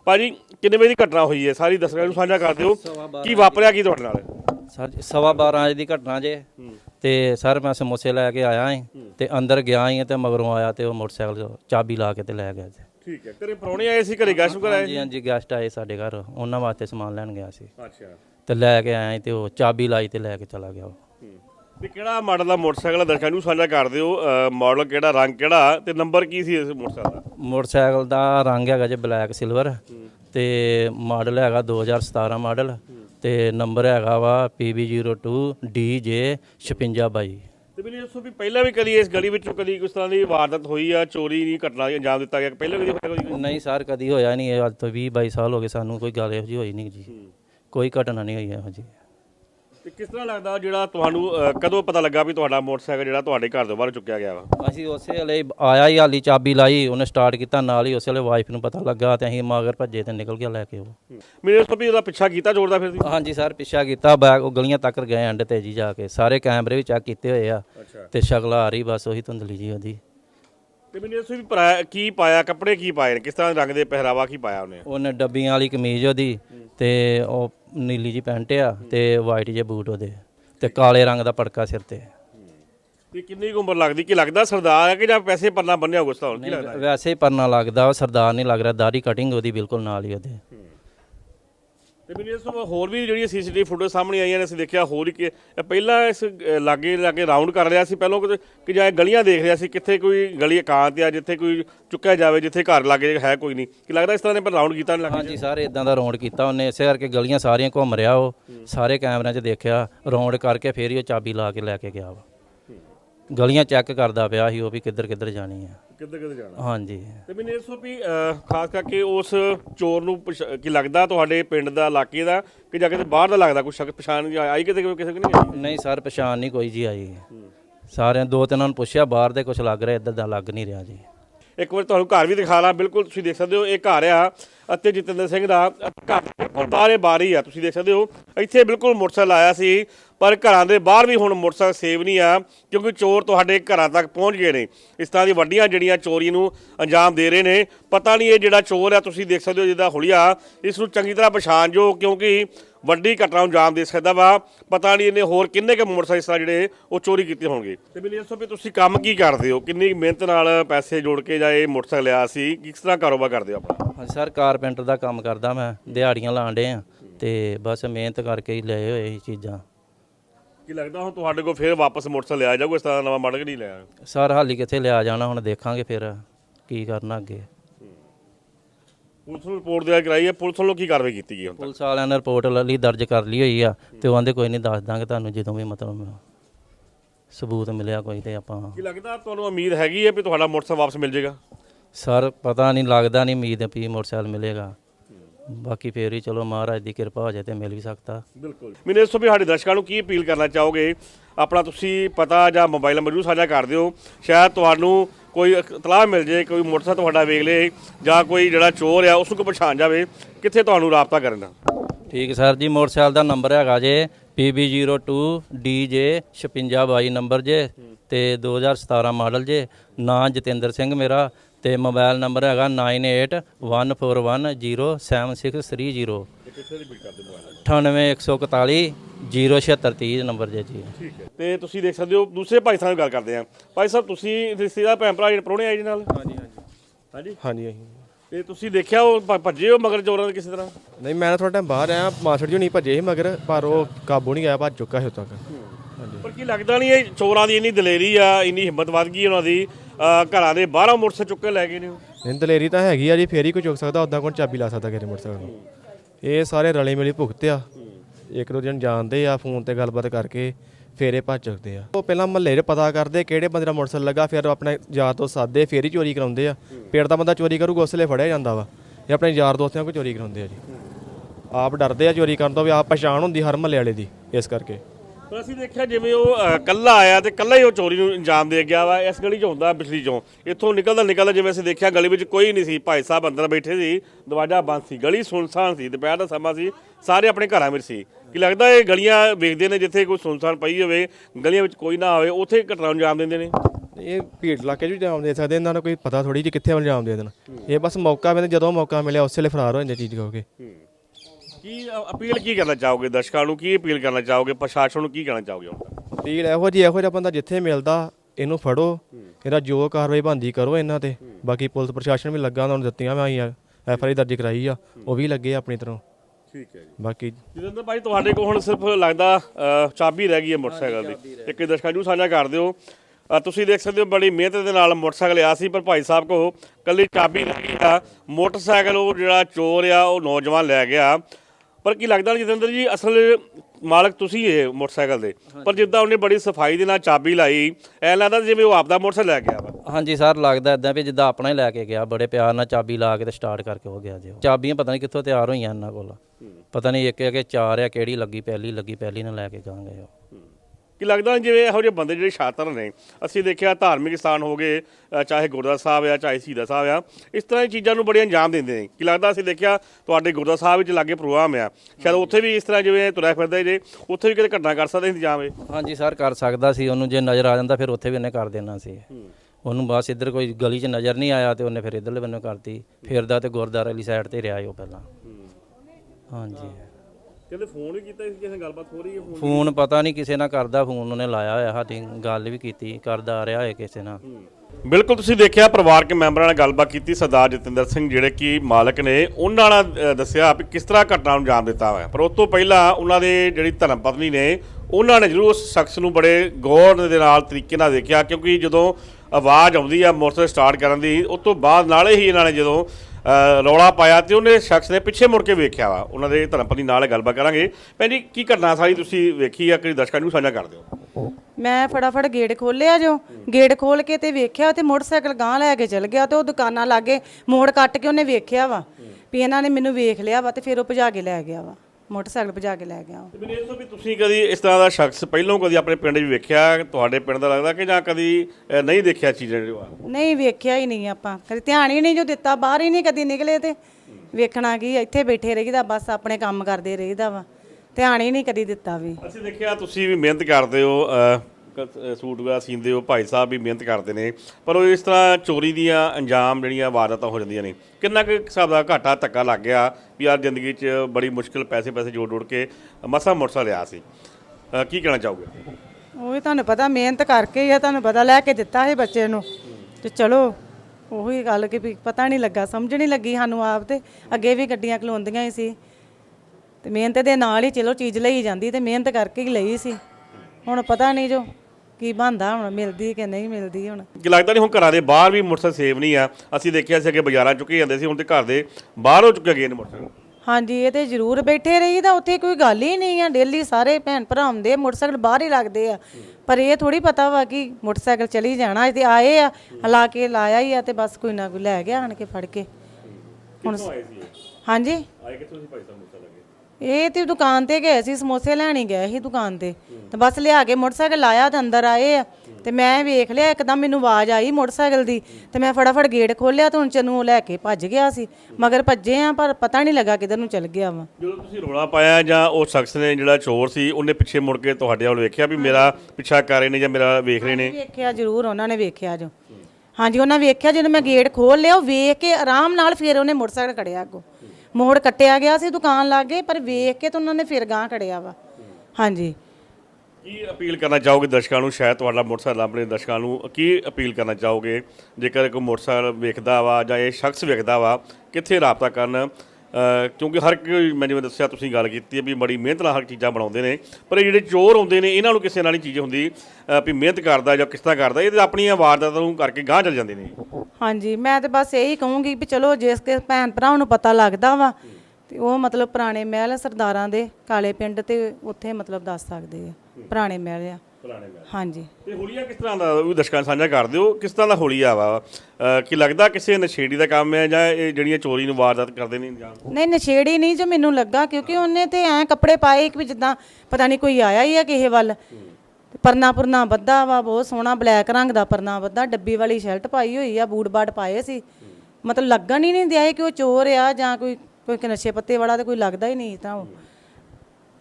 ਭਾਜੀ ਕਿੰਨੇ ਵਜੇ ਦੀ ਘਟਨਾ ਹੋਈ ਹੈ? ਸਾਰੀ ਦਰਸ਼ਕਾਂ ਨੂੰ ਸਾਂਝਾ ਕਰ ਦਿਓ। ਕੀ ਵਾਪਰਿਆ ਕੀ ਤੁਹਾਡੇ ਨਾਲ? ਸਰ ਜੀ, ਸਵਾ 12 ਵਜੇ ਦੀ ਘਟਨਾ ਜੇ। ਤੇ ਸਰ ਮੈਂ ਸਮੋਸੇ ਲੈ ਕੇ ਆਇਆ ਹਾਂ। ਤੇ ਅੰਦਰ ਗਿਆ ਹੀ ਤੇ ਮਗਰੋਂ ਆਇਆ ਤੇ ਉਹ ਮੋਟਰਸਾਈਕਲ ਚਾਬੀ ਲਾ ਕੇ ਤੇ ਲੈ ਗਿਆ ਜੀ ਠੀਕ ਹੈ। ਘਰੇ ਪਰੌਣੇ ਆਏ ਸੀ ਘਰੇ ਗੈਸਟ ਕਰਾਏ ਹਾਂਜੀ ਹਾਂਜੀ ਗੈਸਟ ਆਏ ਸਾਡੇ ਘਰ। ਉਹਨਾਂ ਵਾਸਤੇ ਸਮਾਨ ਲੈਣ ਗਿਆ ਸੀ। ਅੱਛਾ। ਤੇ ਲੈ ਕੇ ਆਇਆ ਤੇ ਉਹ ਚਾਬੀ ਲਾਈ ਤੇ ਲੈ ਕੇ ਚਲਾ ਗਿਆ ਉਹ। ਤੇ ਕਿਹੜਾ ਮਾਡਲ ਦਾ ਮੋਟਰਸਾਈਕਲ ਹੈ ਦਰਸ਼ਕਾਂ ਨੂੰ ਸਾਂਝਾ ਕਰ ਦਿਓ ਮਾਡਲ ਕਿਹੜਾ ਰੰਗ ਕਿਹੜਾ ਤੇ ਨੰਬਰ ਕੀ ਸੀ ਇਸ ਮੋਟਰਸਾਈਕਲ ਦਾ? ਮੋਟਰਸਾਈਕਲ ਦਾ ਰੰਗ ਹੈਗਾ ਜੇ ਬਲੈਕ ਸਿਲਵਰ ਤੇ ਮਾਡਲ ਹੈਗਾ 2017 ਮਾਡਲ ਤੇ ਨੰਬਰ ਹੈਗਾ ਵਾ PB02 DJ 5622 ਤੇ ਮੈਨੂੰ ਦੱਸੋ ਵੀ ਪਹਿਲਾਂ ਵੀ ਕਦੀ ਇਸ ਗਲੀ ਵਿੱਚੋਂ ਕਦੀ ਕਿਸ ਤਰ੍ਹਾਂ ਦੀ ਵਾਰਦਾਤ ਹੋਈ ਆ? ਚੋਰੀ ਨਹੀਂ ਘਟਨਾ ਦੀ ਅੰਜਾਮ ਦਿੱਤਾ ਗਿਆ? ਪਹਿਲਾਂ ਕਦੀ ਹੋਇਆ ਨਹੀਂ ਸਰ ਕਦੀ ਹੋਇਆ ਨਹੀਂ ਇਹ ਅੱਜ ਤੋਂ 20 22 ਸਾਲ ਹੋ ਗਏ ਸਾਨੂੰ ਕੋਈ ਗੱਲ ਇਹੋ ਜਿਹੀ ਹੋਈ ਨਹੀਂ ਜੀ। ਕੋਈ ਘਟਨਾ ਨਹੀਂ ਹੋਈ ਇਹੋ ਜੀ ਤੇ ਕਿਸ ਤਰ੍ਹਾਂ ਲੱਗਦਾ ਜਿਹੜਾ ਤੁਹਾਨੂੰ ਕਦੋਂ ਪਤਾ ਲੱਗਾ ਵੀ ਤੁਹਾਡਾ ਮੋਟਰਸਾਈਕਲ ਜਿਹੜਾ ਤੁਹਾਡੇ ਘਰ ਤੋਂ ਬਾਹਰ ਚੁੱਕਿਆ ਗਿਆ ਵਾ? ਅਸੀਂ ਉਸੇ ਵੇਲੇ ਆਇਆ ਹੀ ਹਾਲੀ ਚਾਬੀ ਲਾਈ ਉਹਨੇ ਸਟਾਰਟ ਕੀਤਾ ਨਾਲ ਹੀ ਉਸੇ ਵੇਲੇ ਵਾਈਫ ਨੂੰ ਪਤਾ ਲੱਗਾ ਤੇ ਅਸੀਂ ਮਗਰ ਭੱਜੇ ਤੇ ਨਿਕਲ ਗਿਆ ਲੈ ਕੇ ਉਹ। ਮੇਰੇ ਉਸ ਤੋਂ ਵੀ ਉਹਦਾ ਪਿੱਛਾ ਕੀਤਾ ਜੋੜਦਾ ਫਿਰਦੀ ਹਾਂਜੀ ਸਰ ਪਿੱਛਾ ਕੀਤਾ ਬੈਕ ਉਹ ਗਲੀਆਂ ਤੱਕ ਗਏ ਐਂਡ ਤੇ ਜੀ ਜਾ ਕੇ। ਸਾਰੇ ਕੈਮਰੇ ਵੀ ਚੈੱਕ ਕੀਤੇ ਹੋਏ ਆ ਅੱਛਾ। ਤੇ ਸ਼ਕਲ ਆ ਰਹੀ ਬਸ ਉਹੀ ਧੁੰਦਲੀ ਜੀ ਉਹਦੀ। ਤੇ ਮੈਨੂੰ ਤੋਂ ਵੀ ਪਰਾਇਆ- ਕੀ ਪਾਇਆ ਕੱਪੜੇ ਕੀ ਪਾਏ ਨੇ? ਕਿਸ ਤਰ੍ਹਾਂ ਦੇ ਰੰਗ ਦੇ ਪਹਿਰਾਵਾ ਕੀ ਪਾਇਆ ਉਹਨੇ? ਉਹਨੇ ਡੱਬੀਆਂ ਵਾਲੀ ਕਮੀਜ਼ ਉਹਦੀ ਤੇ ਉਹ ਨੀਲੀ ਜੀ ਪੈਂਟ ਆ ਤੇ ਵਾਈਟ ਜੇ ਬੂਟ ਉਹਦੇ ਤੇ ਕਾਲੇ ਰੰਗ ਦਾ ਪੜਕਾ ਸਿਰ ਤੇ। ਤੇ ਕਿੰਨੀ ਕੁ ਉਮਰ ਲੱਗਦੀ? ਕੀ ਲੱਗਦਾ ਸਰਦਾਰ ਹੈ ਕਿ ਜਾਂ ਪੈਸੇ ਪਰਨਾ ਬੰਨਿਆ ਹੋਊਗਾ ਉਸ ਤੋਂ? ਕੀ ਲੱਗਦਾ? ਵੈਸੇ ਹੀ ਪਰਨਾ ਲੱਗਦਾ ਉਹ ਸਰਦਾਰ ਨਹੀਂ ਲੱਗ ਰਿਹਾ ਦਾੜੀ ਕਟਿੰਗ ਉਹਦੀ ਬਿਲਕੁਲ ਨਾਲ ਹੀ ਉਹਦੇ। ਤੇ ਮੈਨੂੰ ਇਸ ਤੋਂ ਹੋਰ ਵੀ ਜਿਹੜੀਆਂ ਸੀਸੀਟੀਵੀ ਫੁਟੇਜ ਸਾਹਮਣੇ ਆਈਆਂ ਨੇ ਅਸੀਂ ਦੇਖਿਆ ਹੋਰ ਕਿ ਪਹਿਲਾਂ ਇਸ ਅ, ਲਾਗੇ ਲਾਗੇ ਰਾਉਂਡ ਕਰ ਰਿਹਾ ਸੀ। ਪਹਿਲਾਂ ਕਿਤੇ- ਕਿ ਜਾਂ ਇਹ ਗਲੀਆਂ ਦੇਖ ਰਿਹਾ ਸੀ ਕਿੱਥੇ ਕੋਈ ਗਲੀ ਇਕਾਂਤ ਆ ਜਿੱਥੇ ਕੋਈ ਚੁੱਕਿਆ ਜਾਵੇ ਜਿੱਥੇ ਘਰ ਲਾਗੇ ਹੈ ਕੋਈ ਨਹੀਂ। ਕਿ ਲੱਗਦਾ ਇਸ ਤਰ੍ਹਾਂ ਨੇ ਪਰ ਰਾਉਂਡ ਕੀਤਾ ਨਹੀਂ ਲੱਗਦਾ ਹਾਂਜੀ ਸਰ ਇਦਾਂ ਦਾ ਰੌਂਡ ਕੀਤਾ ਉਹਨੇ। ਇਸੇ ਕਰਕੇ ਗਲੀਆਂ ਸਾਰੀਆਂ ਘੁੰਮ ਰਿਹਾ ਉਹ। ਸਾਰੇ ਕੈਮਰਿਆਂ 'ਚ ਦੇਖਿਆ। ਰੌਂਡ ਕਰਕੇ ਫੇਰ ਹੀ ਉਹ ਚਾਬੀ ਲਾ ਕੇ ਲੈ ਕੇ ਗਿਆ ਵਾ। ਗਲੀਆਂ ਚੈੱਕ ਕਰਦਾ ਪਿਆ ਸੀ ਉਹ ਵੀ ਕਿੱਧਰ ਕਿੱਧਰ ਜਾਣੀ ਆ। ਕਿੱਧਰ ਕਿੱਧਰ ਜਾਣਾ? ਹਾਂਜੀ। ਤੇ ਮੈਨੂੰ ਇਸ ਵੀ ਖਾਸ ਕਰਕੇ ਉਸ ਚੋਰ ਨੂੰ ਪਛ- ਕੀ ਲੱਗਦਾ ਤੁਹਾਡੇ ਪਿੰਡ ਦਾ ਇਲਾਕੇ ਦਾ ਕਿ ਜਾਂ ਕਿਤੇ ਬਾਹਰ ਦਾ ਲੱਗਦਾ ਕੋਈ ਸ਼ੱਕ ਪਛਾਣ ਜਾਂ ਆਈ ਕਿਤੇ ਕਿਸੇ ਕਿ ਨਹੀਂ ਆਈ? ਨਹੀਂ ਸਰ ਪਛਾਣ ਨਹੀਂ ਕੋਈ ਜੀ ਆਈ। ਸਾਰਿਆਂ ਦੋ ਤਿੰਨਾਂ ਨੂੰ ਪੁੱਛਿਆ ਬਾਹਰ ਦੇ ਕੁਝ ਲੱਗ ਰਿਹਾ ਇੱਧਰ ਦਾ ਲੱਗ ਨਹੀਂ ਰਿਹਾ ਜੀ। ਇੱਕ ਵਾਰ ਤੁਹਾਨੂੰ ਘਰ ਵੀ ਦਿਖਾ ਲਾਂ ਬਿਲਕੁਲ ਤੁਸੀਂ ਦੇਖ ਸਕਦੇ ਹੋ ਇਹ ਘਰ ਆ। ਅਤੇ ਜਤਿੰਦਰ ਸਿੰਘ ਦਾ ਘਰ ਬਿਲਕੁਲ ਬਾਹਰੇ ਬਾਰੀ ਆ, ਤੁਸੀਂ ਦੇਖ ਸਕਦੇ ਹੋ। ਇੱਥੇ ਬਿਲਕੁਲ ਮੋਟਰਸਾਈਕਲ ਆਇਆ ਸੀ, ਪਰ ਘਰਾਂ ਦੇ ਬਾਹਰ ਵੀ ਹੁਣ ਮੋਟਰਸਾਈਕਲ ਸੇਵ ਨਹੀਂ ਆ, ਕਿਉਂਕਿ ਚੋਰ ਤੁਹਾਡੇ ਘਰਾਂ ਤੱਕ ਪਹੁੰਚ ਗਏ ਨੇ। ਇਸ ਤਰ੍ਹਾਂ ਦੀ ਵੱਡੀਆਂ ਜਿਹੜੀਆਂ ਚੋਰੀ ਨੂੰ ਅੰਜਾਮ ਦੇ ਰਹੇ ਨੇ, ਪਤਾ ਨਹੀਂ ਇਹ ਜਿਹੜਾ ਚੋਰ ਆ, ਤੁਸੀਂ ਦੇਖ ਸਕਦੇ ਹੋ ਜਿਹਦਾ ਹੁਲੀਆ, ਇਸ ਨੂੰ ਚੰਗੀ ਤਰ੍ਹਾਂ ਪਛਾਣ ਜੋ ਕਿਉਂਕਿ ਵੱਡੀ ਘਟਨਾ ਨੂੰ ਅੰਜਾਮ ਦੇ ਸਕਦਾ ਵਾ। ਪਤਾ ਨਹੀਂ ਇਹਨੇ ਹੋਰ ਕਿੰਨੇ ਕੁ ਮੋਟਰਸਾਈਕਲ ਇਸ ਤਰ੍ਹਾਂ ਜਿਹੜੇ ਉਹ ਚੋਰੀ ਕੀਤੇ ਹੋਣਗੇ। ਤੇ ਮੈਨੂੰ ਦੱਸੋ ਵੀ ਤੁਸੀਂ ਕੰਮ ਕੀ ਕਰਦੇ ਹੋ? ਕਿੰਨੀ ਮਿਹਨਤ ਨਾਲ ਪੈਸੇ ਜੋੜ ਕੇ ਜਾਂ ਇਹ ਮੋਟਰਸਾਈਕਲ ਲਿਆ ਸੀ? ਕਿਸ ਤਰ੍ਹਾਂ ਕਾਰੋਬਾਰ ਕਰਦੇ ਹੋ ਆਪਣਾ ਹਾਂਜੀ, ਸਰ ਕਾਰਪੈਂਟਰ ਦਾ ਕੰਮ ਕਰਦਾ ਮੈਂ ਦਿਹਾੜੀਆਂ ਲਾਣ ਡੇ ਆ ਤੇ ਬਸ ਮਿਹਨਤ ਕਰਕੇ ਹੀ ਲਏ ਹੋਏ ਇਹ ਚੀਜ਼ਾਂ। ਕੀ ਲੱਗਦਾ ਹੁਣ ਤੁਹਾਡੇ ਕੋਲ ਫਿਰ ਵਾਪਸ ਮੋਟਰਸਾਈਕਲ ਲਿਆ ਜਾਊਗਾ ਇਸ ਤਰ੍ਹਾਂ ਨਵਾਂ ਮਾਡਲ ਕਿ ਨਹੀਂ ਲਿਆ? ਸਰ ਹਾਲੀ ਕਿੱਥੇ ਲਿਆ ਜਾਣਾ ਹੁਣ ਦੇਖਾਂਗੇ ਫਿਰ ਕੀ ਕਰਨਾ ਅੱਗੇ। ਪੁਲਿਸ ਨੂੰ ਰਿਪੋਰਟ ਦਿਆ ਕਰਾਈ ਹੈ ਪੁਲਿਸ ਵੱਲੋਂ ਕੀ ਕਾਰਵਾਈ ਕੀਤੀ ਗਈ ਹੁਣ ਤੱਕ? ਪੁਲਿਸ ਵਾਲਿਆਂ ਨੇ ਰਿਪੋਰਟ ਲਈ ਦਰਜ ਕਰ ਲਈ ਹੋਈ ਆ ਤੇ ਉਹ ਆਂਦੇ ਕੋਈ ਨਹੀਂ ਦੱਸ ਦਾਂਗੇ ਤੁਹਾਨੂੰ ਜਦੋਂ ਵੀ ਮਤਲਬ ਸਬੂਤ ਮਿਲਿਆ ਕੋਈ ਤੇ ਆਪਾਂ ਕੀ ਲੱਗਦਾ ਤੁਹਾਨੂੰ ਉਮੀਦ ਹੈਗੀ ਹੈ ਵੀ ਤੁਹਾਡਾ ਮੋਟਰਸਾਈਕਲ ਵਾਪਸ ਮਿਲ ਜਾਏਗਾ ਸਰ ਪਤਾ ਨਹੀਂ ਲੱਗਦਾ ਨਹੀਂ ਉਮੀਦ ਵੀ ਮੋਟਰਸਾਈਕਲ ਮਿਲੇਗਾ। ਬਾਕੀ ਫੇਰ ਹੀ ਚਲੋ ਮਹਾਰਾਜ ਦੀ ਕਿਰਪਾ ਹੋ ਜਾਏ ਤੇ ਮਿਲ ਵੀ ਸਕਦਾ। ਬਿਲਕੁਲ। ਮੈਨੂੰ ਇਸ ਤੋਂ ਵੀ ਸਾਡੇ ਦਰਸ਼ਕਾਂ ਨੂੰ ਕੀ ਅਪੀਲ ਕਰਨਾ ਚਾਹੋਗੇ? ਆਪਣਾ ਤੁਸੀਂ ਪਤਾ ਜਾਂ ਮੋਬਾਈਲ ਨੰਬਰ ਜ਼ਰੂਰ ਸਾਂਝਾ ਕਰ ਦਿਓ। ਸ਼ਾਇਦ ਤੁਹਾਨੂੰ ਕੋਈ ਇਤਲਾਹ ਮਿਲ ਜੇ ਕੋਈ ਮੋਟਰਸਾਈਕਲ ਤੁਹਾਡਾ ਵੇਖ ਲੇ ਜਾਂ ਕੋਈ ਜਿਹੜਾ ਚੋਰ ਆ ਉਸ ਨੂੰ ਪਛਾਣ ਜਾਵੇ ਕਿੱਥੇ ਤੁਹਾਨੂੰ ਰਾਬਤਾ ਕਰਨਾ ਠੀਕ ਸਰ ਜੀ ਮੋਟਰਸਾਈਕਲ ਦਾ ਨੰਬਰ ਹੈਗਾ ਜੇ PB02 DJ 5622 ਨੰਬਰ ਜੇ ਤੇ 2017 ਮਾਡਲ ਜੇ। ਨਾਂ ਜਤਿੰਦਰ ਸਿੰਘ ਮੇਰਾ ਤੇ ਮੋਬਾਈਲ ਨੰਬਰ ਹੈਗਾ 9814107630 98141 0630 ਨੰਬਰ ਜੇ ਜੀ। ਠੀਕ ਹੈ। ਤੇ ਤੁਸੀਂ ਦੇਖ ਸਕਦੇ ਹੋ ਦੂਸਰੇ ਭਾਈ ਸਾਹਿਬ ਨਾਲ ਗੱਲ ਕਰਦੇ ਆ ਭਾਈ ਸਾਹਿਬ ਤੁਸੀਂ ਰਿਸ਼ਤੇਦਾਰ ਭੈਣ ਭਰਾ ਜਿਹੜੇ ਪ੍ਰਾਹੁਣੇ ਆਏ ਜੀ ਨਾਲ? ਹਾਂਜੀ ਹਾਂਜੀ। ਹਾਂਜੀ? ਹਾਂਜੀ ਅਸੀਂ ਤੇ ਤੁਸੀਂ ਦੇਖਿਆ ਉਹ ਭੱਜੇ ਹੋ ਮਗਰ ਚੋਰਾਂ ਦੇ ਕਿਸੇ ਤਰ੍ਹਾਂ? ਨਹੀਂ ਮੈਂ ਥੋੜਾ ਟਾਈਮ ਬਾਹਰ ਆਇਆ ਮਾਸੜ ਜੀ ਨਹੀਂ ਭੱਜੇ ਸੀ ਮਗਰ ਪਰ ਉਹ ਕਾਬੂ ਨਹੀਂ ਆਇਆ ਭੱਜ ਚੁੱਕਾ ਸੀ ਉਦੋਂ ਤੱਕ। ਹਾਂਜੀ ਪਰ ਕੀ ਲੱਗਦਾ ਨਹੀਂ ਇਹ ਚੋਰਾਂ ਦੀ ਇੰਨੀ ਦਲੇਰੀ ਆ ਇੰਨੀ ਹਿੰਮਤ ਵੱਧ ਗਈ ਉਹਨਾਂ ਦੀ। ਅਹ, ਘਰਾਂ ਦੇ ਬਾਹਰੋਂ ਮੋਟਰਸਾਈਕਲ ਚੁੱਕ ਕੇ ਲੈ ਗਏ ਨੇ ਉਹ। ਨਹੀਂ ਦਲੇਰੀ ਤਾਂ ਹੈਗੀ ਆ ਜੀ, ਫੇਰ ਹੀ ਕੋਈ ਚੁੱਕ ਸਕਦਾ ਉਦਾਂ ਕੋਣ ਚਾਬੀ ਲਾ ਸਕਦਾ ਕਿਸੇ ਮੋਟਰਸਾਈਕਲ ਨੂੰ ਇਹ ਸਾਰੇ ਰਲੇ ਮਿਲੀ ਭੁਗਤੇ ਆ। ਇੱਕ ਦੋ ਨੂੰ ਜਾਣਦੇ ਆ, ਫੋਨ ਤੇ ਗੱਲਬਾਤ ਕਰਕੇ ਫੇਰੇ ਭੱਜ ਚੁੱਕਦੇ ਆ। ਉਹ ਪਹਿਲਾਂ ਮਹੱਲੇ 'ਚ ਪਤਾ ਕਰਦੇ ਕਿਹੜੇ ਬੰਦੇ ਦਾ ਮੋਟਰਸਾਈਕਲ ਲੱਗਾ, ਫਿਰ ਆਪਣੇ ਯਾਰ ਤੋਂ ਸਾਦੇ ਫੇਰ ਹੀ ਚੋਰੀ ਕਰਾਉਂਦੇ ਆ। ਪੇੜ ਦਾ ਬੰਦਾ ਚੋਰੀ ਕਰੂਗਾ ਉਸਲੇ ਫੜਿਆ ਜਾਂਦਾ ਵਾ। ਇਹ ਆਪਣੇ ਯਾਰ ਦੋਸਤਾਂ ਕੋਲ ਚੋਰੀ ਕਰਾਉਂਦੇ ਆ ਜੀ। ਆਪ ਡਰਦੇ ਆ ਚੋਰੀ ਕਰਨ ਤੋਂ ਵੀ ਆਪ ਪਛਾਣ ਹੁੰਦੀ ਹਰ ਮਹੱਲੇ ਵਾਲੇ ਦੀ, ਇਸ ਕਰਕੇ। ਪਰ ਅਸੀਂ ਦੇਖਿਆ ਜਿਵੇਂ ਉਹ ਅਹ, ਕੱਲਾ ਆਇਆ ਤੇ ਕੱਲਾ ਹੀ ਉਹ ਚੋਰੀ ਨੂੰ ਅੰਜਾਮ ਦੇ ਗਿਆ ਵਾ ਇਸ ਗਲੀ 'ਚ ਹੁੰਦਾ ਪਿਛਲੀ 'ਚੋਂ। ਇੱਥੋਂ ਨਿਕਲਦਾ ਨਿਕਲਦਾ ਜਿਵੇਂ ਅਸੀਂ ਦੇਖਿਆ ਗਲੀ ਵਿੱਚ ਕੋਈ ਨਹੀਂ ਸੀ। ਭਾਈ ਸਾਹਿਬ ਅੰਦਰ ਬੈਠੇ ਸੀ ਦਰਵਾਜ਼ਾ ਬੰਦ ਸੀ ਗਲੀ ਸੁਨਸਾਨ ਸੀ ਦੁਪਹਿਰ ਦਾ ਸਮਾਂ ਸੀ ਸਾਰੇ ਆਪਣੇ ਘਰਾਂ ਵਿੱਚ ਸੀ। ਕੀ ਲੱਗਦਾ ਇਹ ਗਲੀਆਂ ਵੇਖਦੇ ਨੇ ਜਿੱਥੇ ਕੋਈ ਸੁਨਸਾਨ ਪਈ ਹੋਵੇ ਗਲੀਆਂ ਵਿੱਚ ਕੋਈ ਨਾ ਹੋਵੇ ਉੱਥੇ ਘਟਨਾ ਨੂੰ ਅੰਜਾਮ ਦਿੰਦੇ ਨੇ? ਇਹ ਭੀੜ ਇਲਾਕੇ 'ਚ ਵੀ ਇਲਜ਼ਾਮ ਦੇ ਸਕਦੇ ਇਹਨਾਂ ਨੂੰ ਕੋਈ ਪਤਾ ਥੋੜੀ ਜਿਹੀ ਕਿੱਥੇ ਇਲਜ਼ਾਮ ਦੇ ਦੇਣ। ਇਹ ਬਸ ਮੌਕਾ ਮਿਲੇ ਜਦੋਂ ਮੌਕਾ ਮਿਲਿਆ ਉਸੇ ਵੇਲੇ ਫਰਾਰ ਹੋ ਜਾਂਦੇ ਚੀਜ਼ ਕਹੋਗੇ ਕੀ। ਅ- ਅਪੀਲ ਕੀ ਕਰਨਾ ਚਾਹੋਗੇ? ਦਰਸ਼ਕਾਂ ਨੂੰ ਕੀ ਅਪੀਲ ਕਰਨਾ ਚਾਹੋਗੇ? ਪ੍ਰਸ਼ਾਸਨ ਨੂੰ ਕੀ ਕਹਿਣਾ ਚਾਹੋਗੇ ਹੁਣ ਅਪੀਲ ਇਹੋ ਜੀ ਇਹੋ ਜਿਹਾ ਬੰਦਾ ਜਿੱਥੇ ਮਿਲਦਾ ਇਹਨੂੰ ਫੜੋ। ਇਹਦਾ ਜੋ ਕਾਰਵਾਈ ਬੰਦੀ ਕਰੋ ਇਹਨਾਂ ਤੇ। ਬਾਕੀ ਪੁਲਿਸ ਪ੍ਰਸ਼ਾਸਨ ਵੀ ਲੱਗਾ ਉਹਨਾਂ ਨੂੰ ਦਿੱਤੀਆਂ ਮੈਂ ਆਈਆਂ ਐਫ ਆਈ ਦਰਜ ਕਰਾਈ ਆ। ਉਹ ਵੀ ਲੱਗੇ ਆ ਆਪਣੀ ਤਰ੍ਹਾਂ। ਠੀਕ ਹੈ ਜੀ। ਬਾਕੀ ਜਤਿੰਦਰ ਭਾਈ ਤੁਹਾਡੇ ਕੋਲ ਹੁਣ ਸਿਰਫ ਲੱਗਦਾ ਅ, ਚਾਬੀ ਰਹਿ ਗਈ ਹੈ ਮੋਟਰਸਾਈਕਲ ਦੀ। ਇੱਕ ਦਰਸ਼ਕਾਂ ਨੂੰ ਸਾਂਝਾ ਕਰ ਦਿਓ। ਅ, ਤੁਸੀਂ ਦੇਖ ਸਕਦੇ ਹੋ ਬੜੀ ਮਿਹਨਤ ਦੇ ਨਾਲ ਮੋਟਰਸਾਈਕਲ ਲਿਆ ਸੀ ਪਰ ਭਾਈ ਸਾਹਿਬ ਕੋ ਕੱਲੀ ਚਾਬੀ ਰਹਿ ਗਈ ਆ। ਮੋਟਰਸਾਈਕਲ ਉਹ ਜਿਹੜਾ ਚੋਰ ਆ ਉਹ ਨੌਜਵਾਨ ਲੈ ਗਿਆ। ਪਰ ਕੀ ਲੱਗਦਾ ਜਤਿੰਦਰ ਜੀ ਅਸਲ ਮਾਲਕ ਤੁਸੀਂ ਇਹ ਮੋਟਰਸਾਈਕਲ ਦੇ। ਪਰ ਜਿੱਦਾਂ ਉਹਨੇ ਬੜੀ ਸਫ਼ਾਈ ਦੇ ਨਾਲ ਚਾਬੀ ਲਾਈ ਐ ਲੱਗਦਾ ਜਿਵੇਂ ਉਹ ਆਪਦਾ ਮੋਟਰਸਾਈਕਲ ਲੈ ਗਿਆ ਵਾ ਹਾਂਜੀ ਸਰ ਲੱਗਦਾ ਇਦਾਂ ਵੀ ਜਿੱਦਾਂ ਆਪਣਾ ਹੀ ਲੈ ਕੇ ਗਿਆ ਬੜੇ ਪਿਆਰ ਨਾਲ ਚਾਬੀ ਲਾ ਕੇ ਤੇ ਸਟਾਰਟ ਕਰਕੇ ਹੋ ਗਿਆ ਜੀ। ਚਾਬੀਆਂ ਪਤਾ ਨਹੀਂ ਕਿੱਥੋਂ ਤਿਆਰ ਹੋਈਆਂ ਇਹਨਾਂ ਕੋਲ। ਪਤਾ ਨਹੀਂ ਇੱਕ ਇੱਕ ਚਾਰ ਆ ਕਿਹੜੀ ਲੱਗੀ ਪਹਿਲੀ ਲੱਗੀ ਪਹਿਲੀ ਨਾਲ ਲੈ ਕੇ ਗਾਂਗੇ ਉਹ। ਕੀ ਲੱਗਦਾ ਜਿਵੇਂ ਇਹੋ ਜਿਹੇ ਬੰਦੇ ਜਿਹੜੇ ਸ਼ਾਤਰ ਨੇ। ਅਸੀਂ ਦੇਖਿਆ ਧਾਰਮਿਕ ਸਥਾਨ ਹੋ ਗਏ ਚਾਹੇ ਗੁਰਦੁਆਰਾ ਸਾਹਿਬ ਆ ਚਾਹੇ ਸ਼ਹੀਦਾਂ ਸਾਹਿਬ ਆ ਇਸ ਤਰ੍ਹਾਂ ਦੀ ਚੀਜ਼ਾਂ ਨੂੰ ਬੜੀ ਅੰਜਾਮ ਦਿੰਦੇ ਨੇ। ਕੀ ਲੱਗਦਾ ਅਸੀਂ ਦੇਖਿਆ ਤੁਹਾਡੇ ਗੁਰਦੁਆਰਾ ਸਾਹਿਬ ਵਿੱਚ ਲਾਗੇ ਪ੍ਰੋਗਰਾਮ ਆ। ਸ਼ਾਇਦ ਉੱਥੇ ਵੀ ਇਸ ਤਰ੍ਹਾਂ ਜਿਵੇਂ ਤੁਰਿਆ ਫਿਰਦਾ ਜੇ ਉੱਥੇ ਵੀ ਕਿਤੇ ਘਟਨਾ ਕਰ ਸਕਦੇ ਇੰਤਜ਼ਾਮ ਹੈ ਹਾਂਜੀ ਸਰ ਕਰ ਸਕਦਾ ਸੀ। ਉਹਨੂੰ ਜੇ ਨਜ਼ਰ ਆ ਜਾਂਦਾ ਫਿਰ ਉੱਥੇ ਵੀ ਉਹਨੇ ਕਰ ਦੇਣਾ ਸੀ। ਉਹਨੂੰ ਬਸ ਇੱਧਰ ਕੋਈ ਗਲੀ 'ਚ ਨਜ਼ਰ ਨਹੀਂ ਆਇਆ ਤੇ ਉਹਨੇ ਫਿਰ ਇੱਧਰਲੇ ਬੰਨੇ ਕਰਤੀ। ਫਿਰਦਾ ਤੇ ਗੁਰਦਾਰੇ ਵਾਲੀ ਸਾਈਡ ਤੇ ਰਿਹਾ ਉਹ ਪਹਿਲਾਂ। ਹਾਂਜੀ। ਕਹਿੰਦੇ ਫੋਨ ਵੀ ਕੀਤਾ ਸੀ ਕਿਸੇ ਨਾਲ ਗੱਲਬਾਤ ਹੋ ਰਹੀ ਹੈ ਫੋਨ ਫੋਨ ਪਤਾ ਨਹੀਂ ਕਿਸੇ ਨਾਲ ਕਰਦਾ ਫੋਨ ਉਹਨੇ ਲਾਇਆ ਹੋਇਆ ਸਾਡੀ ਗੱਲ ਵੀ ਕੀਤੀ ਕਰਦਾ ਆ ਰਿਹਾ ਹੋਏ ਕਿਸੇ ਨਾਲ। ਬਿਲਕੁਲ ਤੁਸੀਂ ਦੇਖਿਆ ਪਰਿਵਾਰਕ ਮੈਂਬਰਾਂ ਨਾਲ ਗੱਲਬਾਤ ਕੀਤੀ ਸਰਦਾਰ ਜਤਿੰਦਰ ਸਿੰਘ ਜਿਹੜੇ ਕਿ ਮਾਲਕ ਨੇ ਉਹਨਾਂ ਨਾਲ ਅ, ਦੱਸਿਆ ਵੀ ਕਿਸ ਤਰ੍ਹਾਂ ਘਟਨਾ ਨੂੰ ਅੰਜਾਮ ਦਿੱਤਾ ਹੋਇਆ। ਪਰ ਉਸ ਤੋਂ ਪਹਿਲਾਂ ਉਹਨਾਂ ਦੇ ਜਿਹੜੀ ਧਰਮ ਪਤਨੀ ਨੇ ਉਹਨਾਂ ਨੇ ਜ਼ਰੂਰ ਉਸ ਸ਼ਖਸ ਨੂੰ ਬੜੇ ਗੌਰ ਦੇ ਨਾਲ ਤਰੀਕੇ ਨਾਲ ਦੇਖਿਆ ਕਿਉਂਕਿ ਜਦੋਂ ਆਵਾਜ਼ ਆਉਂਦੀ ਆ, ਮੋਟਰਸਾਈਕਲ ਸਟਾਰਟ ਕਰਨ ਦੀ। ਉਸ ਤੋਂ ਬਾਅਦ ਨਾਲੇ ਹੀ ਇਹਨਾਂ ਨੇ ਜਦੋਂ ਰੌਲਾ ਪਾਇਆ ਤੇ ਉਹਨੇ ਸ਼ਖਸ ਨੇ ਪਿੱਛੇ ਮੁੜ ਕੇ ਵੇਖਿਆ ਵਾ। ਉਹਨਾਂ ਦੇ ਧਰਮਪਤੀ ਨਾਲ ਗੱਲਬਾਤ ਕਰਾਂਗੇ। ਭੈਣ ਜੀ, ਕੀ ਘਟਨਾ ਸਾਰੀ ਤੁਸੀਂ ਵੇਖੀ ਆ? ਕਿ ਦਰਸ਼ਕਾਂ ਨੂੰ ਸਾਂਝਾ ਕਰ ਦਿਓ। ਮੈਂ ਫਟਾਫਟ ਗੇਟ ਖੋਲਿਆ ਜੋ। ਗੇਟ ਖੋਲ ਕੇ ਤੇ ਵੇਖਿਆ ਤੇ ਮੋਟਰਸਾਈਕਲ ਗਾਂ ਲੈ ਕੇ ਚਲ ਗਿਆ ਤੇ ਉਹ ਦੁਕਾਨਾਂ ਲਾਗੇ ਮੋੜ ਕੱਟ ਕੇ ਉਹਨੇ ਵੇਖਿਆ ਵਾ। ਵੀ ਇਹਨਾਂ ਨੇ ਮੈਨੂੰ ਵੇਖ ਲਿਆ ਵਾ ਤੇ ਫਿਰ ਉਹ ਭਜਾ ਕੇ ਲੈ ਗਿਆ ਵਾ। ਮੋਟਰਸਾਈਕਲ ਭਜਾ ਕੇ ਲੈ ਗਿਆ ਉਹ। ਤੇ ਮੈਨੂੰ ਇਹ ਦੱਸੋ ਵੀ ਤੁਸੀਂ ਕਦੀ ਇਸ ਤਰ੍ਹਾਂ ਦਾ ਸ਼ਖਸ ਪਹਿਲਾਂ ਕਦੀ ਆਪਣੇ ਪਿੰਡ 'ਚ ਵੇਖਿਆ? ਤੁਹਾਡੇ ਪਿੰਡ ਦਾ ਲੱਗਦਾ ਕਿ ਜਾਂ ਕਦੀ ਅ, ਨਹੀਂ ਦੇਖਿਆ ਚੀਜ਼ਾਂ ਜਿਹੜੀਆਂ? ਨਹੀਂ ਵੇਖਿਆ ਹੀ ਨਹੀਂ ਆਪਾਂ। ਕਦੇ ਧਿਆਨ ਹੀ ਨਹੀਂ ਜੋ ਦਿੱਤਾ ਬਾਹਰ ਹੀ ਨਹੀਂ ਕਦੀ ਨਿਕਲੇ ਤੇ। ਵੇਖਣਾ ਕੀ ਇੱਥੇ ਬੈਠੇ ਰਹੀਦਾ ਬਸ ਆਪਣੇ ਕੰਮ ਕਰਦੇ ਰਹੀਦਾ ਵਾ। ਧਿਆਨ ਹੀ ਨਹੀਂ ਕਦੀ ਦਿੱਤਾ ਵੀ। ਅਸੀਂ ਦੇਖਿਆ ਤੁਸੀਂ ਵੀ ਮਿਹਨਤ ਕਰਦੇ ਹੋ ਅ, ਕ- ਸੂਟ ਵਗੈਰਾ ਸੀਂਦੇ ਹੋ ਭਾਈ ਸਾਹਿਬ ਵੀ ਮਿਹਨਤ ਕਰਦੇ ਨੇ। ਪਰ ਉਹ ਇਸ ਤਰ੍ਹਾਂ ਚੋਰੀ ਦੀਆਂ ਅੰਜਾਮ ਜਿਹੜੀਆਂ ਵਾਰਦਾਤਾਂ ਹੋ ਜਾਂਦੀਆਂ ਨੇ ਕਿੰਨਾ ਕੁ ਹਿਸਾਬ ਦਾ ਘਾਟਾ ਧੱਕਾ ਲੱਗ ਗਿਆ ਵੀ ਯਾਰ ਜ਼ਿੰਦਗੀ 'ਚ ਬੜੀ ਮੁਸ਼ਕਿਲ ਪੈਸੇ ਪੈਸੇ ਜੋੜ ਜੋੜ ਕੇ ਮਸਾ ਮੋਟਰਸਾਈਕਲ ਲਿਆ ਸੀ। ਅ, ਕੀ ਕਹਿਣਾ ਚਾਹੋਗੇ? ਉਹ ਤੁਹਾਨੂੰ ਪਤਾ ਮਿਹਨਤ ਕਰਕੇ ਹੀ ਆ ਤੁਹਾਨੂੰ ਪਤਾ ਲੈ ਕੇ ਦਿੱਤਾ ਸੀ ਬੱਚੇ ਨੂੰ। ਤੇ ਚਲੋ ਉਹੀ ਗੱਲ ਕਿ ਵੀ ਪਤਾ ਨਹੀਂ ਲੱਗਾ ਸਮਝ ਨਹੀਂ ਲੱਗੀ ਸਾਨੂੰ ਆਪ ਤੇ। ਅੱਗੇ ਵੀ ਗੱਡੀਆਂ ਖਲੋਂਦੀਆਂ ਹੀ ਸੀ। ਤੇ ਮਿਹਨਤ ਦੇ ਨਾਲ ਹੀ ਚਲੋ ਚੀਜ਼ ਲਈ ਜਾਂਦੀ ਤੇ ਮਿਹਨਤ ਕਰਕੇ ਹੀ ਲਈ ਸੀ। ਹੁਣ ਪਤਾ ਨਹੀਂ ਜੋ ਕੀ ਬੰਦਾ ਹੁਣ? ਮਿਲਦੀ ਕਿ ਨਹੀਂ ਮਿਲਦੀ ਹੁਣ? ਕਿ ਲੱਗਦਾ ਨਹੀਂ ਹੁਣ ਘਰਾਂ ਦੇ ਬਾਹਰ ਵੀ ਮੋਟਰਸਾਈਕਲ ਸੇਫ ਨਹੀਂ ਆ। ਅਸੀਂ ਦੇਖਿਆ ਸੀ ਅੱਗੇ ਬਾਜ਼ਾਰਾਂ ਚੁੱਕੇ ਜਾਂਦੇ ਸੀ ਹੁਣ ਤੇ ਘਰ ਦੇ ਬਾਹਰ ਹੋ ਚੁੱਕੇ ਗਏ ਨੇ ਮੋਟਰਸਾਈਕਲ। ਹਾਂਜੀ ਇਹ ਤੇ ਜ਼ਰੂਰ ਬੈਠੇ ਰਹੀਦਾ ਉੱਥੇ ਕੋਈ ਗੱਲ ਹੀ ਨਹੀਂ ਆ। ਡੇਲੀ ਸਾਰੇ ਭੈਣ ਭਰਾ ਆਉਂਦੇ ਆ, ਮੋਟਰਸਾਈਕਲ ਬਾਹਰ ਹੀ ਲੱਗਦੇ ਆ। ਪਰ ਇਹ ਥੋੜੀ ਪਤਾ ਵਾ ਕਿ ਮੋਟਰਸਾਈਕਲ ਚਲੀ ਜਾਣਾ ਤੇ ਆਏ ਆ ਹਲਾ ਕੇ ਲਾਇਆ ਹੀ ਆ ਤੇ ਬਸ ਕੋਈ ਨਾ ਕੋਈ ਲੈ ਗਿਆ ਆਣ ਕੇ ਫੜ ਕੇ। ਹੁਣ ਹਾਂਜੀ? ਆਏ ਕਿੱਥੋਂ ਸੀ ਭਾਈ ਸਾਹਿਬ ਮੋਟਰਸਾਈਕਲ? ਇਹ ਤੇ ਦੁਕਾਨ ਤੇ ਗਏ ਸੀ ਸਮੋਸੇ ਲੈਣ ਹੀ ਗਏ ਸੀ ਦੁਕਾਨ ਤੇ। ਤੇ ਬਸ ਲਿਆ ਕੇ ਮੋਟਰਸਾਈਕਲ ਲਾਇਆ ਤੇ ਅੰਦਰ ਆਏ ਆ। ਤੇ ਮੈਂ ਵੇਖ ਲਿਆ ਇੱਕਦਮ ਮੈਨੂੰ ਆਵਾਜ਼ ਆਈ ਮੋਟਰਸਾਈਕਲ ਦੀ। ਤੇ ਮੈਂ ਫਟਾਫਟ ਗੇਟ ਖੋਲਿਆ ਤੇ ਹੁਣ ਚਨੂੰ ਲੈ ਕੇ ਭੱਜ ਗਿਆ ਸੀ। ਮਗਰ ਭੱਜੇ ਆ ਪਰ ਪਤਾ ਨਹੀਂ ਲੱਗਾ ਕਿਧਰ ਨੂੰ ਚਲ ਗਿਆ ਵਾ। ਜਦੋਂ ਤੁਸੀਂ ਰੋਲਾ ਪਾਇਆ ਜਾਂ ਉਹ ਸ਼ਖਸ ਨੇ ਜਿਹੜਾ ਚੋਰ ਸੀ ਉਹਨੇ ਪਿੱਛੇ ਮੁੜ ਕੇ ਤੁਹਾਡੇ ਵੱਲ ਵੇਖਿਆ ਵੀ ਮੇਰਾ ਪਿੱਛਾ ਕਰ ਰਹੇ ਨੇ ਜਾਂ ਮੇਰਾ ਵੇਖ ਰਹੇ ਨੇ? ਵੇਖਿਆ ਜ਼ਰੂਰ ਉਹਨਾਂ ਨੇ ਵੇਖਿਆ ਜੋ। ਹਾਂਜੀ ਉਹਨਾਂ ਵੇਖਿਆ ਜਦੋਂ ਮੈਂ ਗੇਟ ਖੋਲ ਲਿਆ ਉਹ ਵੇਖ ਕੇ ਆਰਾਮ ਨਾਲ ਫਿਰ ਉਹਨੇ ਮੋਟਰਸਾਈਕਲ ਕੜਿਆ ਅੱਗੋਂ। ਮੋੜ ਕੱਟਿਆ ਗਿਆ ਸੀ ਦੁਕਾਨ ਲਾਗੇ, ਪਰ ਵੇਖ ਕੇ ਤਾਂ ਉਹਨਾਂ ਨੇ ਫਿਰ ਗਾਂ ਕੜਿਆ ਵਾ। ਹਾਂਜੀ। ਕੀ ਅਪੀਲ ਕਰਨਾ ਚਾਹੋਗੇ ਦਰਸ਼ਕਾਂ ਨੂੰ? ਸ਼ਾਇਦ ਤੁਹਾਡਾ ਮੋਟਰਸਾਈਕਲ ਆਪਣੇ ਦਰਸ਼ਕਾਂ ਨੂੰ ਕੀ ਅਪੀਲ ਕਰਨਾ ਚਾਹੋਗੇ? ਜੇਕਰ ਕੋਈ ਮੋਟਰਸਾਈਕਲ ਵੇਖਦਾ ਵਾ ਜਾਂ ਇਹ ਸ਼ਖਸ ਵੇਖਦਾ ਵਾ, ਕਿੱਥੇ ਰਾਬਤਾ ਕਰਨ? ਕਿਉਂਕਿ ਹਰ ਇੱਕ, ਮੈਂ ਜਿਵੇਂ ਦੱਸਿਆ, ਤੁਸੀਂ ਗੱਲ ਕੀਤੀ ਹੈ ਵੀ ਬੜੀ ਮਿਹਨਤ ਨਾਲ ਹਰ ਚੀਜ਼ਾਂ ਬਣਾਉਂਦੇ ਨੇ, ਪਰ ਇਹ ਜਿਹੜੇ ਚੋਰ ਹੁੰਦੇ ਨੇ, ਇਹਨਾਂ ਨੂੰ ਕਿਸੇ ਨਾਲ ਨਹੀਂ ਚੀਜ਼ ਹੁੰਦੀ ਵੀ ਮਿਹਨਤ ਕਰਦਾ ਜਾਂ ਕਿਸ ਤਰ੍ਹਾਂ ਕਰਦਾ, ਇਹ ਤਾਂ ਆਪਣੀਆਂ ਵਾਰਦਾਤਾਂ ਨੂੰ ਕਰਕੇ ਗਾਂਹ ਚੱਲ ਜਾਂਦੇ ਨੇ। ਹਾਂਜੀ, ਮੈਂ ਤੇ ਬਸ ਇਹੀ ਕਹੂੰਗੀ ਵੀ ਚਲੋ, ਜਿਸ ਕੇ ਭੈਣ ਭਰਾਵਾਂ ਨੂੰ ਪਤਾ ਲੱਗਦਾ ਵਾ, ਤੇ ਉਹ ਮਤਲਬ ਪੁਰਾਣੇ ਮਹਿਲ ਸਰਦਾਰਾਂ ਦੇ, ਕਾਲੇ ਪਿੰਡ ਤੇ ਉੱਥੇ ਮਤਲਬ ਦੱਸ ਸਕਦੇ ਆ, ਪੁਰਾਣੇ ਮਹਿਲ ਆ। ਪੁਰਾਣੇ ਮਹਿਲ ਹਾਂਜੀ। ਤੇ ਹੋਲੀਆ ਕਿਸ ਤਰ੍ਹਾਂ ਦਾ ਉਹ ਵੀ ਦਰਸ਼ਕਾਂ ਨਾਲ ਸਾਂਝਾ ਕਰ ਦਿਓ ਕਿਸ ਤਰ੍ਹਾਂ ਦਾ ਹੋਲੀਆ ਵਾ? ਅ, ਕੀ ਲੱਗਦਾ ਕਿਸੇ ਨਸ਼ੇੜੀ ਦਾ ਕੰਮ ਹੈ ਜਾਂ ਇਹ ਜਿਹੜੀਆਂ ਚੋਰੀ ਨੂੰ ਵਾਰਦਾਤ ਕਰਦੇ ਨੇ ਜਾਂ ਨਹੀਂ ਨਸ਼ੇੜੀ ਨਹੀਂ ਜੋ ਮੈਨੂੰ ਲੱਗਾ ਕਿਉਂਕਿ ਉਹਨੇ ਤੇ ਐ ਕੱਪੜੇ ਪਾਏ ਕਿ ਵੀ ਜਿੱਦਾਂ ਪਤਾ ਨਹੀਂ ਕੋਈ ਆਇਆ ਹੀ ਆ ਕਿਸੇ ਵੱਲ। ਪਰਨਾ ਪੁਰਨਾ ਬੱਧਾ ਵਾ ਬਹੁਤ ਸੋਹਣਾ ਬਲੈਕ ਰੰਗ ਦਾ ਪਰਨਾ ਬੱਧਾ ਡੱਬੀ ਵਾਲੀ ਸ਼ਰਟ ਪਾਈ ਹੋਈ ਆ ਬੂਟ ਬਾਟ ਪਾਏ ਸੀ। ਮਤਲਬ ਲੱਗਣ ਹੀ ਨਹੀਂ ਦਿਆ ਕਿ ਉਹ ਚੋਰ ਆ ਜਾਂ ਕੋਈ ਕੋਈ ਨਸ਼ੇ ਪੱਤੇ ਵਾਲਾ ਤੇ ਕੋਈ ਲੱਗਦਾ ਹੀ ਨਹੀਂ ਤਾਂ ਉਹ।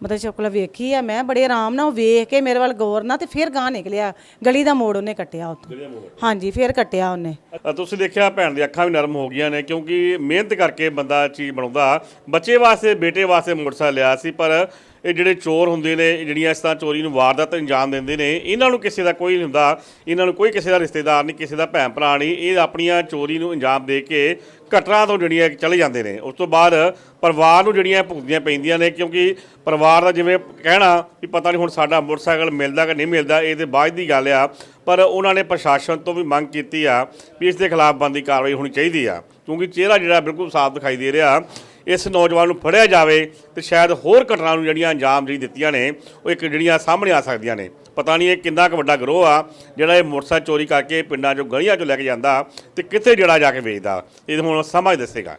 ਮਤਲਬ ਸ਼ਕਲ ਵੇਖੀ ਆ ਮੈਂ ਬੜੇ ਆਰਾਮ ਨਾਲ ਉਹ ਵੇਖ ਕੇ ਮੇਰੇ ਵੱਲ ਗੌਰ ਨਾਲ ਤੇ ਫਿਰ ਗਾਂ ਨਿਕਲਿਆ। ਗਲੀ ਦਾ ਮੋੜ ਉਹਨੇ ਕੱਟਿਆ ਉੱਥੋਂ। ਹਾਂਜੀ ਫਿਰ ਕੱਟਿਆ ਉਹਨੇ। ਅ, ਤੁਸੀਂ ਦੇਖਿਆ ਭੈਣ ਦੀਆਂ ਅੱਖਾਂ ਵੀ ਨਰਮ ਹੋ ਗਈਆਂ ਨੇ ਕਿਉਂਕਿ ਮਿਹਨਤ ਕਰਕੇ ਬੰਦਾ ਚੀਜ਼ ਬਣਾਉਂਦਾ। ਬੱਚੇ ਵਾਸਤੇ ਬੇਟੇ ਵਾਸਤੇ ਮੋਟਰਸਾਈਕਲ ਲਿਆ ਸੀ ਪਰ ਇਹ ਜਿਹੜੇ ਚੋਰ ਹੁੰਦੇ ਨੇ ਜਿਹੜੀਆਂ ਇਸ ਤਰ੍ਹਾਂ ਚੋਰੀ ਨੂੰ ਵਾਰਦਾਤ ਅੰਜਾਮ ਦਿੰਦੇ ਨੇ, ਇਹਨਾਂ ਨੂੰ ਕਿਸੇ ਦਾ ਕੋਈ ਨਹੀਂ ਹੁੰਦਾ, ਇਹਨਾਂ ਨੂੰ ਕੋਈ ਕਿਸੇ ਦਾ ਰਿਸ਼ਤੇਦਾਰ ਨਹੀਂ, ਕਿਸੇ ਦਾ ਭੈਣ ਭਰਾ ਨਹੀਂ, ਇਹ ਆਪਣੀਆਂ ਚੋਰੀ ਨੂੰ ਅੰਜਾਮ ਦੇ ਕੇ ਘਟਨਾ ਤੋਂ ਜਿਹੜੀਆਂ ਚਲੇ ਜਾਂਦੇ ਨੇ। ਉਸ ਤੋਂ ਬਾਅਦ ਪਰਿਵਾਰ ਨੂੰ ਜਿਹੜੀਆਂ ਭੁਗਤੀਆਂ ਪੈਂਦੀਆਂ ਨੇ, ਕਿਉਂਕਿ ਪਰਿਵਾਰ ਦਾ ਜਿਵੇਂ ਕਹਿਣਾ ਵੀ ਪਤਾ ਨਹੀਂ ਹੁਣ ਸਾਡਾ ਮੋਟਰਸਾਈਕਲ ਮਿਲਦਾ ਕਿ ਨਹੀਂ ਮਿਲਦਾ, ਇਹ ਤੇ ਬਾਅਦ ਦੀ ਗੱਲ ਆ, ਪਰ ਉਹਨਾਂ ਨੇ ਪ੍ਰਸ਼ਾਸਨ ਤੋਂ ਵੀ ਮੰਗ ਕੀਤੀ ਆ ਵੀ ਇਸ ਦੇ ਖਿਲਾਫ ਬੰਦੀ ਕਾਰਵਾਈ ਹੋਣੀ ਚਾਹੀਦੀ ਆ, ਕਿਉਂਕਿ ਚਿਹਰਾ ਜਿਹੜਾ ਬਿਲਕੁਲ ਸਾਫ਼ ਦਿਖਾਈ ਦੇ ਰਿਹਾ। ਇਸ ਨੌਜਵਾਨ ਨੂੰ ਫੜਿਆ ਜਾਵੇ ਤੇ ਸ਼ਾਇਦ ਹੋਰ ਘਟਨਾ ਨੂੰ ਜਿਹੜੀਆਂ ਅੰਜਾਮ ਜਿਹੜੀ ਦਿੱਤੀਆਂ ਨੇ, ਉਹ ਇੱਕ ਜਿਹੜੀਆਂ ਸਾਹਮਣੇ ਆ ਸਕਦੀਆਂ ਨੇ। ਪਤਾ ਨਹੀਂ ਇਹ ਕਿੰਨਾ ਕੁ ਵੱਡਾ ਗਰੋਹ ਆ, ਜਿਹੜਾ ਇਹ ਮੋਟਰਸਾਈਕਲ ਚੋਰੀ ਕਰਕੇ ਪਿੰਡਾਂ ਚੋਂ ਗਲੀਆਂ ਚੋਂ ਲੈ ਕੇ ਜਾਂਦਾ ਤੇ ਕਿੱਥੇ ਜਿਹੜਾ ਜਾ ਕੇ ਵੇਚਦਾ। ਇਹ ਹੁਣ ਸਮਾਂ ਦੱਸੇਗਾ।